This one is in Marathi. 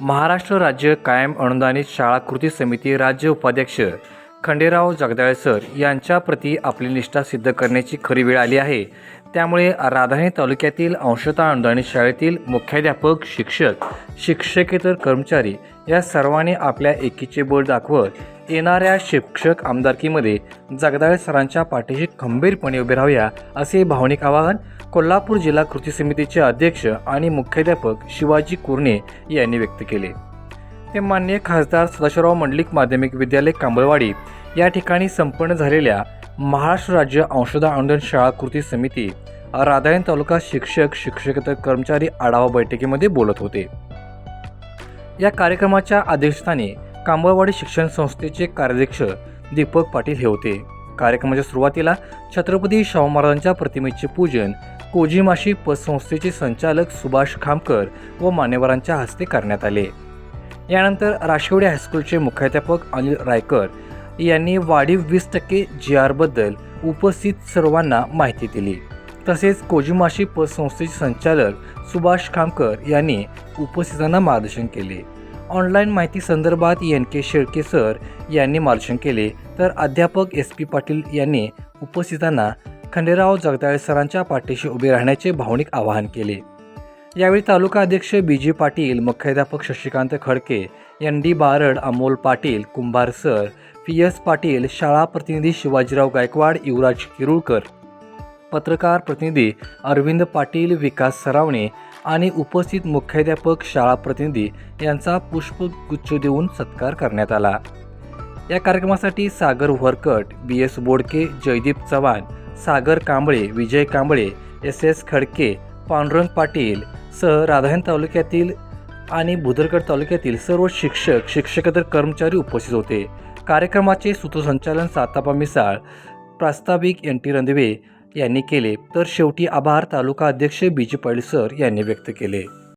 महाराष्ट्र राज्य कायम अनुदानित शाळा कृती समिती राज्य उपाध्यक्ष खंडेराव जगदाळे सर यांच्या प्रती आपली निष्ठा सिद्ध करण्याची खरी वेळ आली आहे. त्यामुळे राधानी तालुक्यातील अंशतः अनुदानित शाळेतील मुख्याध्यापक शिक्षक शिक्षकेतर कर्मचारी या सर्वांनी आपल्या एकीचे बळ दाखवत येणाऱ्या शिक्षक आमदारकीमध्ये जगदाळे सरांच्या पाठीशी खंबीरपणे उभे राहूया असे भावनिक आवाहन कोल्हापूर जिल्हा कृती समितीचे अध्यक्ष आणि मुख्याध्यापक शिवाजी कुर्णे यांनी व्यक्त केले. ते मान्य खासदार सदाशिवराव मंडलिक माध्यमिक विद्यालय कांबळवाडी या ठिकाणी संपन्न झालेल्या महाराष्ट्र राज्य अंशदा अनुदान शाळा कृती समिती राधायण तालुका शिक्षक शिक्षकेतर कर्मचारी आढावा बैठकीमध्ये बोलत होते. या कार्यक्रमाच्या अध्यक्षस्थानी कांबळवाडी शिक्षण संस्थेचे कार्याध्यक्ष दीपक पाटील हे होते. कार्यक्रमाच्या सुरुवातीला छत्रपती शाहू महाराजांच्या प्रतिमेचे पूजन कोजीमाशी पतसंस्थेचे संचालक सुभाष खामकर व मान्यवरांच्या हस्ते करण्यात आले. यानंतर राशिवडे हायस्कूलचे मुख्याध्यापक अनिल रायकर यांनी वाढीव वीस टक्के जी आरबद्दल उपस्थित सर्वांना माहिती दिली. तसेच कोजिमाशी पतसंस्थेचे संचालक सुभाष खामकर यांनी उपस्थितांना मार्गदर्शन केले. ऑनलाईन माहिती संदर्भात एन के शेळके सर यांनी मार्गदर्शन केले. तर अध्यापक एस पी पाटील यांनी उपस्थितांना खंडेराव जगदाळे सरांच्या पाठीशी उभे राहण्याचे भावनिक आवाहन केले. यावेळी तालुका अध्यक्ष बी जी पाटील मुख्याध्यापक Shashikant Khadke N D Barad Amol Patil Kumbhar sir P S Patil शाळा प्रतिनिधी शिवाजीराव गायकवाड युवराज किरुळकर पत्रकार प्रतिनिधी अरविंद पाटील विकास सरावणे आणि उपस्थित मुख्याध्यापक शाळा प्रतिनिधी यांचा पुष्पगुच्छ देऊन सत्कार करण्यात आला. या कार्यक्रमासाठी Sagar Varkat B S Bodke Jaydeep Chavan Sagar Kamble Vijay Kamble S S Khadke Pandurang Patil सह राधायण तालुक्यातील आणि बुदरगड तालुक्यातील सर्व शिक्षक शिक्षकेतर कर्मचारी उपस्थित होते. कार्यक्रमाचे सूत्रसंचालन सातापा मिसाळ प्रास्ताविक एन टी रंधवे यांनी केले तर शेवटी आभार तालुका अध्यक्ष बीज जी सर यांनी व्यक्त केले.